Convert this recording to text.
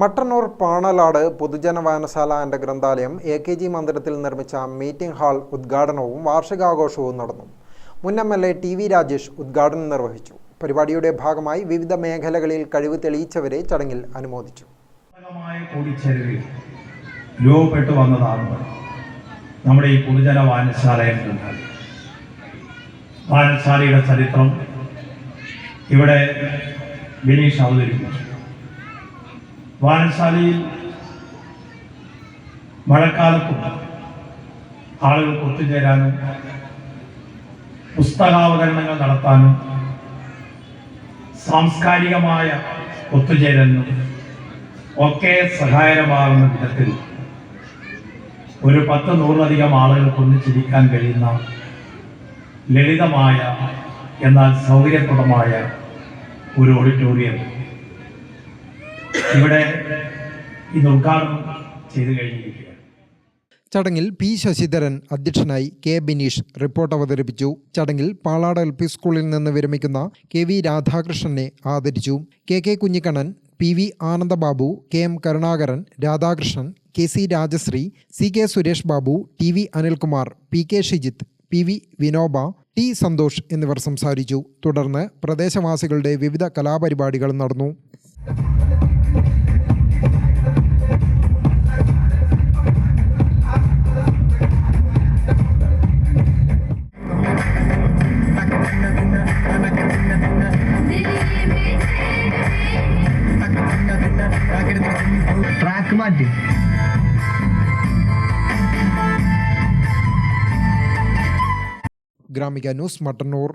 മട്ടന്നൂർ പാണലാട് പൊതുജന വായനശാല ആൻഡ് ഗ്രന്ഥാലയം എ കെ ജി മന്ദിരത്തിൽ നിർമ്മിച്ച മീറ്റിംഗ് ഹാൾ ഉദ്ഘാടനവും വാർഷികാഘോഷവും നടന്നു. മുൻ M L A T V Rajesh ഉദ്ഘാടനം നിർവഹിച്ചു. പരിപാടിയുടെ ഭാഗമായി വിവിധ മേഖലകളിൽ കഴിവ് തെളിയിച്ചവരെ ചടങ്ങിൽ അനുമോദിച്ചു. രൂപപ്പെട്ടു വന്നതാണ് നമ്മുടെ ഈ പൊതുജന വായനശാലയിൽ വായനശാലയുടെ ചരിത്രം ഇവിടെ ബിനീഷ് അവതരിപ്പിച്ചു. വായനശാലയിൽ മഴക്കാലത്തും ആളുകൾക്ക് ഒത്തുചേരാനും പുസ്തകാവതരണങ്ങൾ നടത്താനും സാംസ്കാരികമായ ഒത്തുചേരലിനും ഒക്കെ സഹായകമാകുന്ന വിധത്തിൽ ഒരു പത്ത് നൂറിലധികം ആളുകൾ ഒന്നിച്ചിരിക്കാൻ കഴിയുന്ന ലളിതമായ എന്നാൽ സൗകര്യപ്രദമായ ഒരു ഓഡിറ്റോറിയം ഇവിടെ ഇന്ന് ഉദ്ഘാടനം ചെയ്തു കഴിഞ്ഞിരിക്കുകയാണ്. ചടങ്ങിൽ പി ശശിധരൻ അധ്യക്ഷനായി കെ ബിനീഷ് റിപ്പോർട്ട് അവതരിപ്പിച്ചു. ചടങ്ങിൽ പാളാട് എൽ പി സ്കൂളിൽ നിന്ന് വിരമിക്കുന്ന കെ വി രാധാകൃഷ്ണനെ ആദരിച്ചു. K K Kunhikannan P V Anandababu K M Karunakaran Radhakrishnan K C Rajashree C K Suresh Babu T V Anilkumar P K Shijith P V Vinoba T Santhosh എന്നിവർ സംസാരിച്ചു. തുടർന്ന് പ്രദേശവാസികളുടെ വിവിധ കലാപരിപാടികൾ നടന്നു. ട്രാക്ക് മാറ്റി. ഗ്രാമിക ന്യൂസ് മട്ടന്നൂർ.